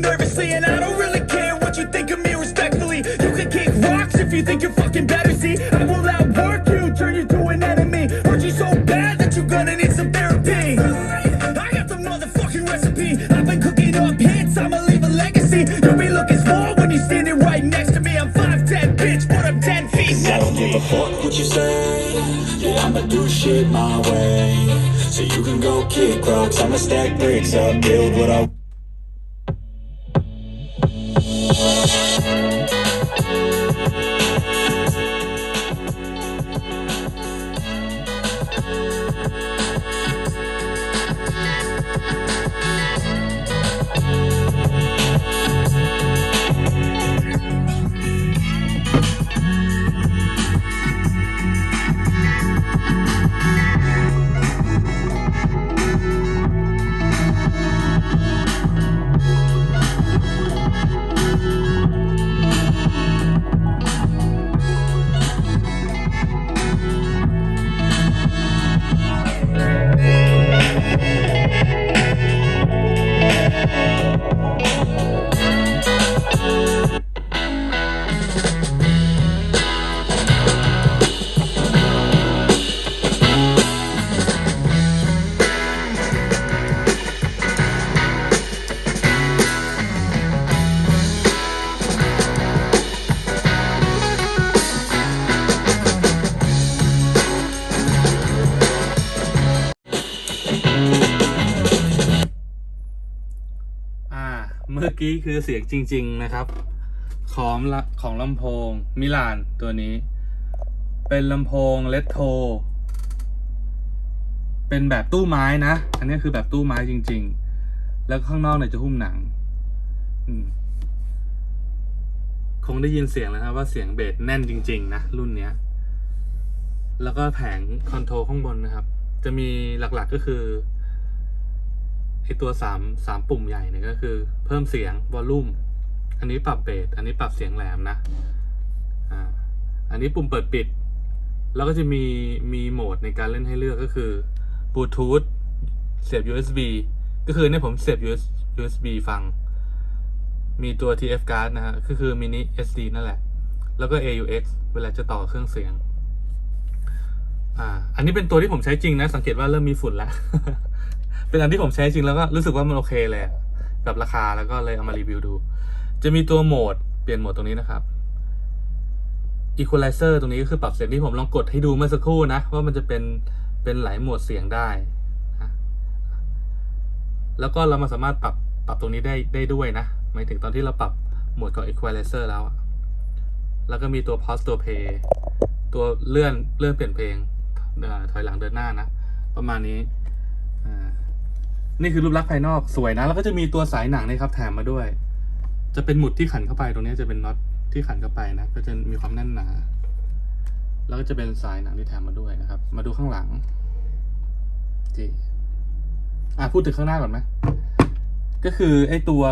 nervously, and I don't really care what you think of me respectfully. You can kick rocks if you think you're fucking better. See, I will outwork you, turn you to an enemy. Hurt you so bad that you're gonna need some therapy. I got the motherfucking recipe. I've been cooking up hits, I'ma leave a legacy. You'll be looking small when you're standing right next to me. I'm 5'10, bitch, but I'm 10 feet Cause I don't next give a fuck what you say Yeah, I'ma do shit my way So you can go kick rocks I'ma stack bricks up, build what I Thank you. กี้คือเสียงจริง ๆนะครับ ของของลำโพงมิลานตัวนี้ เป็นลำโพงเลตโท เป็นแบบตู้ไม้นะ อันนี้คือแบบตู้ไม้จริง ๆ แล้วข้างนอกเนี่ยจะหุ้มหนังคงได้ยินเสียงแล้วนะว่าเสียงเบสแน่นจริง ๆ นะ รุ่นเนี้ย แล้วก็แผงคอนโทรลข้างบนนะครับ จะมีหลักๆก็คือ ไอตัวสามสามปุ่มใหญ่เนี่ยก็คือ เพิ่มเสียงวอลลุ่มอันนี้ปรับเบสอันนี้ปรับเสียงแหลมนะอ่าอันนี้ปุ่มเปิดปิด แล้วก็จะมีมีโหมดในการเล่นให้เลือกก็คือบลูทูธเสียบ USB ก็คือเนี่ยผมเสียบ US USB ฟัง มีตัว TF card นะฮะก็คือ mini SD นั่นแหละ แล้วก็ AUX เวลาจะต่อเครื่องเสียง อ่า อันนี้เป็นตัวที่ผมใช้จริงนะ สังเกตว่าเริ่มมีฝุ่นแล้ว เป็นอันที่ผมใช้จริงแล้วก็รู้สึกว่ามันโอเคเลยกับราคาแล้วก็เลยเอามารีวิวดู จะมีตัวโหมดเปลี่ยนโหมดตรงนี้นะครับ Equalizer ตรงนี้ก็คือปรับเสียงที่ผมลองกดให้ดูเมื่อสักครู่นะ ว่ามันจะเป็นเป็นหลายโหมดเสียงได้นะแล้วก็เรามาสามารถปรับปรับตรงนี้ได้ได้ด้วยนะหมายถึงตอนที่เราปรับโหมดของ Equalizer แล้ว แล้วก็มีตัว Pause ตัว Play ตัวเลื่อนเลื่อนเปลี่ยนเพลงถอยหลังเดินหน้านะ ประมาณนี้ นี่คือรูปลักษณ์ภายนอกสวยนะ แล้วก็จะมีตัวสายหนังนี่ครับแถมมาด้วย จะเป็นหมุดที่ขันเข้าไปตรงนี้จะเป็นน็อตที่ขันเข้าไปนะ ก็จะมีความแน่นหนา แล้วก็จะเป็นสายหนังที่แถมมาด้วยนะครับ มาดูข้างหลังจีอะพูดถึงข้างหน้าก่อนไหมก็คือไอ้ตัว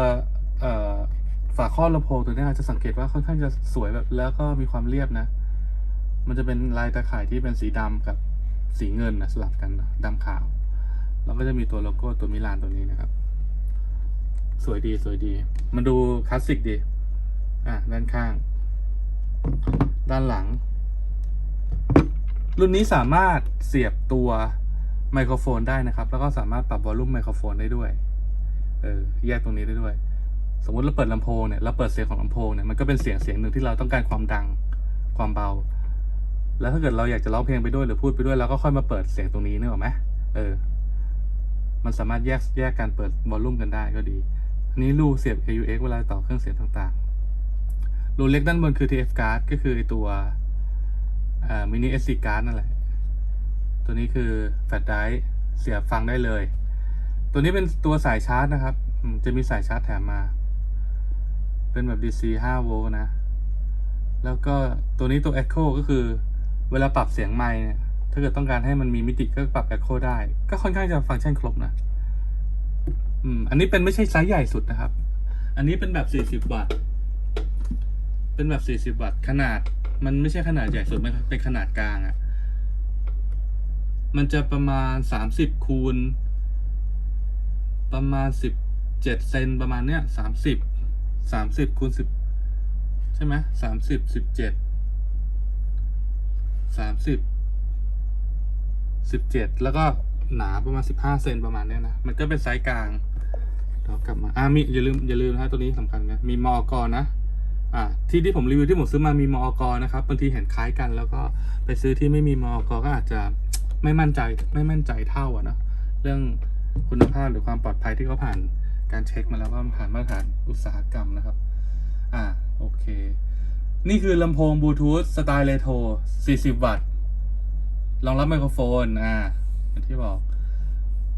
ฝาครอบลำโพงตัวนี้จะสังเกตว่าค่อนข้างจะสวยแบบแล้วก็มีความเรียบนะ มันจะเป็นลายตาข่ายที่เป็นสีดำกับสีเงินนะสลับกันนะดำขาว แล้วก็จะมีตัวโลโก้ตัวมิลานตัวนี้นะครับ สวยดีสวยดี มันดูคลาสสิกดี อะด้านข้าง ด้านหลัง รุ่นนี้สามารถเสียบตัวไมโครโฟนได้นะครับ แล้วก็สามารถปรับวอลลุ่มไมโครโฟนได้ด้วย เออ แยกตรงนี้ได้ด้วย สมมติเราเปิดลำโพงเนี่ย เราเปิดเสียงของลำโพงเนี่ย มันก็เป็นเสียงเสียงหนึ่งที่เราต้องการความดัง ความเบา แล้วถ้าเกิดเราอยากจะร้องเพลงไปด้วยหรือพูดไปด้วยเราก็ค่อยมาเปิดเสียงตรงนี้นึกออไหมเออ มันสามารถแยกแยกการเปิดวอลลุ่มกันได้ก็ดี อันนี้รูเสียบ AUX เวลาต่อเครื่องเสียงต่างๆ รูเล็กด้านบนคือ TF card ก็คือตัวมินิ SD card นั่นแหละ ตัวนี้คือแฟลชไดร์เสียบฟังได้เลย ตัวนี้เป็นตัวสายชาร์จนะครับ จะมีสายชาร์จแถมมา เป็นแบบ DC 5 โวลต์นะ แล้วก็ตัวนี้ตัว Echo ก็คือเวลาปรับเสียงไมค์เนี่ย ถ้าเกิดต้องการให้มันมีมิติก็ปรับ Echo ได้ ก็ค่อนข้างจะฟังก์ชันครบนะ อืม อันนี้เป็นไม่ใช่ไซส์ใหญ่สุดนะครับ อันนี้เป็นแบบ 40 วัตต์ เป็นแบบ 40 วัตต์ ขนาด มันไม่ใช่ขนาดใหญ่สุด มันเป็นขนาดกลางอะ่ะ มันจะประมาณ 30 คูณ ประมาณ 17 เซนประมาณเนี้ย 30 30 คูณ 10 ใช่ไหม30 17 30 17 แล้วก็หนาประมาณ 15 เซนประมาณเนี้ยนะ มันก็เป็นไซส์กลางเรากลับมา อ่ามีอย่าลืมอย่าลืมนะตัวนี้สำคัญนะมีมอกรนะอ่าที่ที่ผมรีวิวที่ผมซื้อมามีมอกรนะครับบางทีเห็นคล้ายกัน แล้วก็ไปซื้อที่ไม่มีมอกรก็อาจจะไม่มั่นใจไม่มั่นใจเท่าอะเนะเรื่องคุณภาพหรือความปลอดภัยที่เขาผ่านการเช็คมาแล้วว่าผ่านมาตรฐานอุตสาหกรรมนะครับ อ่าโอเค นี่คือลำโพงบลูทูธสไตล์เรโทร40 วัตต์ รองรับไมโครโฟนอ่าอย่างที่บอก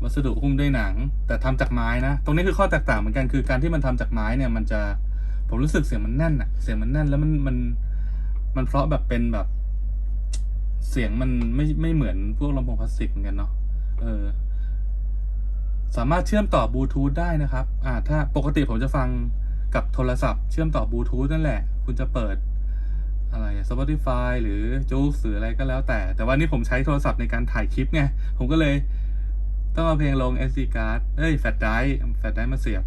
วัสดุหุ้มด้วยหนัง แต่ทำจากไม้นะ ตรงนี้คือข้อแตกต่างเหมือนกันคือการที่มันทำจากไม้เนี่ย มันจะผมรู้สึกเสียงมันแน่นอะเสียงมันแน่นแล้วมันมันมันเพราะแบบเป็นแบบ เสียงมันไม่ไม่เหมือนพวกลำโพงพลาสติกเหมือนกันเนาะเออ สามารถเชื่อมต่อบลูทูธได้นะครับ อ่า ถ้าปกติผมจะฟังกับโทรศัพท์เชื่อมต่อบลูทูธนั่นแหละ คุณจะเปิด อะไร Spotify หรือจู๊กหรืออะไรก็แล้วแต่ แต่ว่านี่ผมใช้โทรศัพท์ในการถ่ายคลิปไง ผมก็เลยต้องเอาเพลงลง SD card เอ้ยแฟลชไดร์แฟลชไดร์มาเสียบ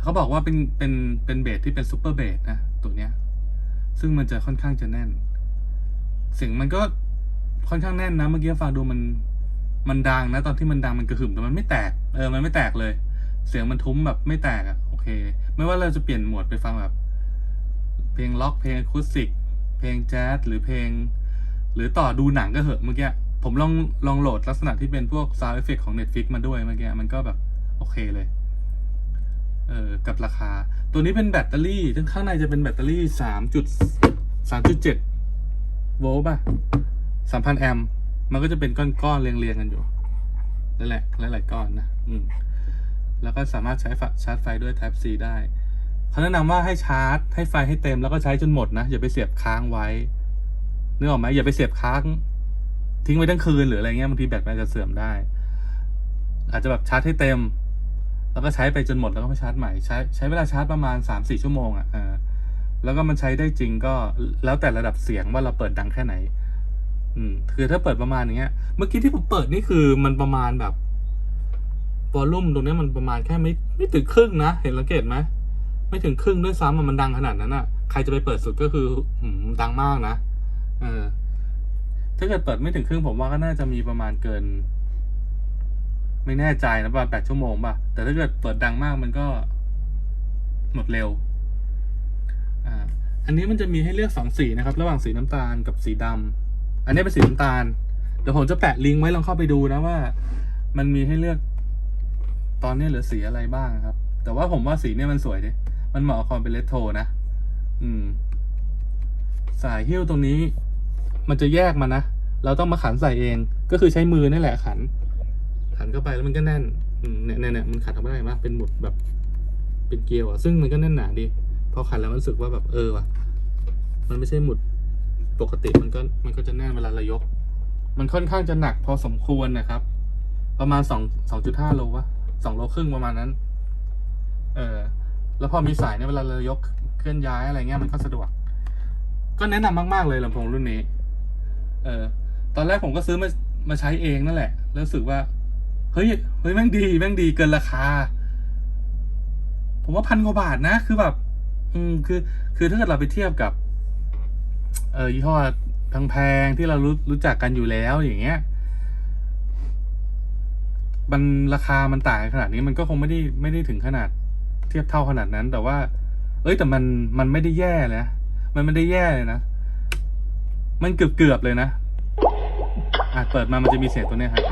เขาบอกว่าเป็นเป็นเป็นเบสที่เป็นซูเปอร์เบสนะ ตัวเนี้ย ซึ่งมันจะค่อนข้างจะแน่น เสียงมันก็ค่อนข้างแน่นนะ เมื่อกี้ฟังดูมันมันดังนะ ตอนที่มันดังมันกระหึ่มแต่มันไม่แตก เออ มันไม่แตกเลย เสียงมันทุ้มแบบไม่แตกอะ่ะ โอเค ไม่ว่าเราจะเปลี่ยนโหมดไปฟังแบบ เพลงล็อกเพลงอะคูสติก เพลงแจ๊สหรือเพลง หรือต่อดูหนังก็เหอะเมื่อกี้ผมลองลองโหลดลักษณะที่เป็นพวก sound effect ของ Netflix มาด้วยเมื่อกี้มันก็แบบโอเคเลยเออกับราคา ตัวนี้เป็นแบตเตอรี่ซึ่งข้างในจะเป็นแบตเตอรี่สามจุดสามจุดเจ็ดโวลต์ป่ะสามพันแอมป์มันก็จะเป็นก้อนๆเรียงๆกันอยู่นั่นแหละหลายๆก้อนนะ อืม แล้วก็สามารถใช้ชาร์จไฟด้วย Type C ได้ เขาแนะนำว่าให้ชาร์จ ให้ไฟให้เต็มแล้วก็ใช้จนหมดนะอย่าไปเสียบค้างไว้นึกออกไหมอย่าไปเสียบค้าง ทิ้งไว้ทั้งคืนหรืออะไรเงี้ยบางทีแบตมันจะเสื่อมได้ อาจจะแบบชาร์จให้เต็ม แล้วก็ใช้ไปจนหมดแล้วก็มาชาร์จใหม่ใช้ใช้เวลาชาร์จประมาณสามสี่ชั่วโมงอะแล้วก็มันใช้ได้จริงก็แล้วแต่ระดับเสียงว่าเราเปิดดังแค่ไหน อืมคือถ้าเปิดประมาณอย่างเงี้ย เมื่อกี้ที่ผมเปิดนี่คือมันประมาณแบบวอลลุ่มตรงนี้มันประมาณแค่ไม่ไม่ถึงครึ่งนะ เห็นสังเกตไหม ไม่ถึงครึ่งด้วยซ้ำมันดังขนาดนั้นอะ ใครจะไปเปิดสุดก็คือหืมดังมากนะเออ ถ้าเกิดเปิดไม่ถึงครึ่งผมว่าก็น่าจะมีประมาณเกิน ไม่แน่ใจนะประมาณแปดชั่วโมงป่ะ แต่ถ้าเกิดเปิดดังมากมันก็ หมดเร็ว อ่า อันนี้มันจะมีให้เลือกสองสีนะครับ ระหว่างสีน้ำตาลกับสีดำอันนี้เป็นสีน้ำตาลเดี๋ยวผมจะแปะลิงก์ไว้ลองเข้าไปดูนะว่า มันมีให้เลือก ตอนนี้เหลือสีอะไรบ้างครับ แต่ว่าผมว่าสีเนี่ยมันสวยดิ มันเหมาะกับความเป็นเลตโทนะ อืม สายหิ้วตรงนี้ มันจะแยกมานะ เราต้องมาขันใส่เอง ก็คือใช้มือนี่แหละขัน ขันเข้าไปแล้วมันก็แน่น อืมเนี่ยเนี่ยเนี่ยมันขันออกมาได้ไหมเป็นหมุดแบบ เป็นเกลียวอะ ซึ่งมันก็แน่นหนาดี พอขันแล้วมันรู้สึกว่าแบบเออว่ะ มันไม่ใช่หมุดปกติมันก็มันก็จะแน่นเวลาเรายก มันค่อนข้างจะหนักพอสมควรนะครับ ประมาณสองสองจุดห้าโลวะสองโลครึ่งประมาณนั้น เออ แล้วพอมีสายเนี่ยเวลาเรายกเคลื่อนย้ายอะไรเงี้ยมันก็สะดวก ก็แนะนำมากๆเลยลำโพงรุ่นนี้ เออ ตอนแรกผมก็ซื้อมามาใช้เองนั่นแหละ แล้วรู้สึกว่า เฮ้ย เฮ้ยแม่งดีแม่งดีเกินราคา ผมว่าพันกว่าบาทนะ คือแบบ อืม คือ คือถ้าเกิดเราไปเทียบกับ เออยี่ห้อแพงๆที่เรารู้รู้จักกันอยู่แล้วอย่างเงี้ยมันราคามันต่างขนาดนี้มันก็คงไม่ได้ไม่ได้ถึงขนาด ทียบเท่าขนาดนั้น แต่ว่า เอ้ยแต่มันมันไม่ได้แย่เลยนะมันไม่ได้แย่เลยนะ มันเกือบเกือบๆเลยนะอะเปิดมามันจะมีเสียงตัวเนี้ยครับ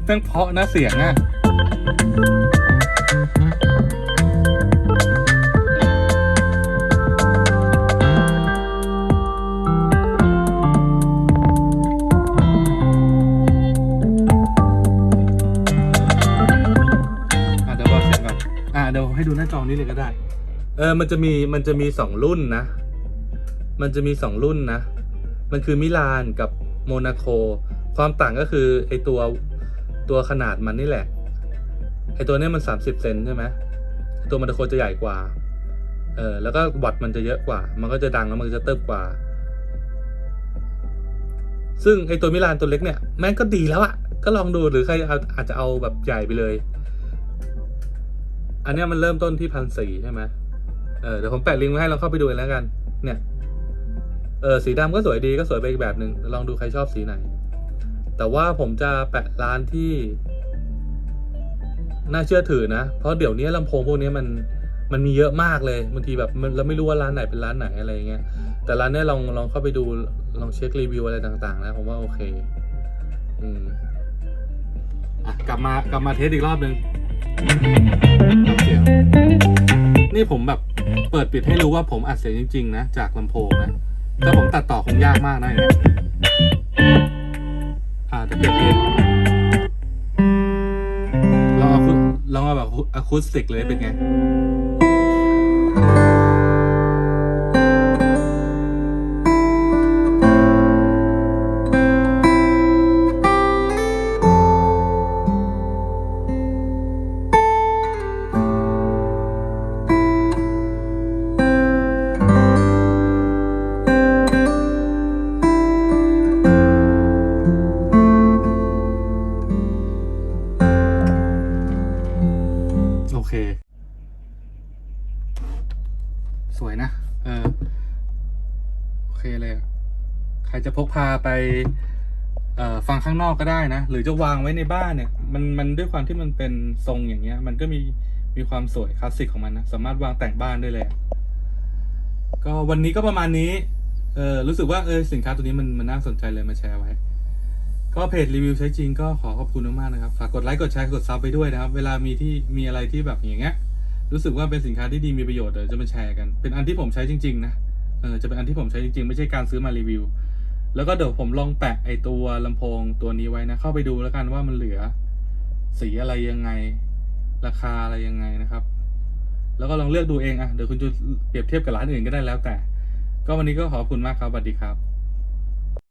นไงแม่งเพราะนะเสียงอะอะเดี๋ยวบอกเสียงก่อนเดี๋ยวให้ดูหน้าจอนี้เลยก็ได้ เออ มันจะมี มันจะมีสองรุ่นนะ มันจะมีสองรุ่นนะ มันคือมิลานกับโมนาโคความต่างก็คือไอตัว ตัวขนาดมันนี่แหละ ไอตัวนี้มัน 30เซนใช่ไหมตัวโมนาโคจะใหญ่กว่า เออ แล้วก็วัตต์มันจะเยอะกว่า มันก็จะดังแล้วมันจะเติบกว่า ซึ่งไอตัวมิลานตัวเล็กเนี่ย แม่งก็ดีแล้วอะก็ลองดูหรือใครเอาอาจจะเอาแบบใหญ่ไปเลย อันนี้มันเริ่มต้นที่พันสี่ใช่ไหมเออเดี๋ยวผมแปะลิงก์ไว้ให้ลองเข้าไปดูกันแล้วกัน เนี่ย เออสีดำก็สวยดีก็สวยไปอีกแบบหนึ่งลองดูใครชอบสีไหน แต่ว่าผมจะแปะร้านที่ น่าเชื่อถือนะ เพราะเดี๋ยวนี้ลำโพงพวกนี้มันมันมีเยอะมากเลยบางทีแบบเราไม่รู้ว่าร้านไหนเป็นร้านไหนอะไรเงี้ยแต่ร้านนี้ลองลองเข้าไปดูลองเช็ครีวิวอะไรต่างๆแล้วผมว่าโอเค อืมอะกลับมากลับมาเทสอีกรอบหนึ่งเสียงนี่ผมแบบเปิดปิดให้รู้ว่าผมอัดเสียงจริง ๆ นะ จากลำโพงนะถ้าผมตัดต่อคงยากมากนะอย่างเงี้ย แต่เปลี่ยนเองลองเอาคุลองเอาแบบอะคูสติกเลยเป็นไง สวยนะ เออ โอเคเลยอะใครจะพกพาไปฟังข้างนอกก็ได้นะ หรือจะวางไว้ในบ้านเนี่ย มันมันด้วยความที่มันเป็นทรงอย่างเงี้ย มันก็มีมีความสวยคลาสสิกของมันนะ สามารถวางแต่งบ้านได้เลย ก็วันนี้ก็ประมาณนี้ เออรู้สึกว่าเออสินค้าตัวนี้มันมันน่าสนใจเลยมาแชร์ไว้ ก็เพจรีวิวใช้จริงก็ขอขอบคุณมากๆนะครับ ฝากกดไลค์กดแชร์กดซับไปด้วยนะครับ เวลามีที่มีอะไรที่แบบอย่างเงี้ย รู้สึกว่าเป็นสินค้าที่ดีมีประโยชน์เดี๋ยวจะมาแชร์กัน เป็นอันที่ผมใช้จริงๆนะเออจะเป็นอันที่ผมใช้จริงๆ ไม่ใช่การซื้อมารีวิว แล้วก็เดี๋ยวผมลองแปะไอตัวลำโพงตัวนี้ไว้นะ เข้าไปดูแล้วกันว่ามันเหลือ สีอะไรยังไง ราคาอะไรยังไงนะครับ แล้วก็ลองเลือกดูเองอะเดี๋ยวคุณจะเปรียบเทียบกับร้านอื่นก็ได้แล้วแต่ ก็วันนี้ก็ขอบคุณมากครับสวัสดีครับ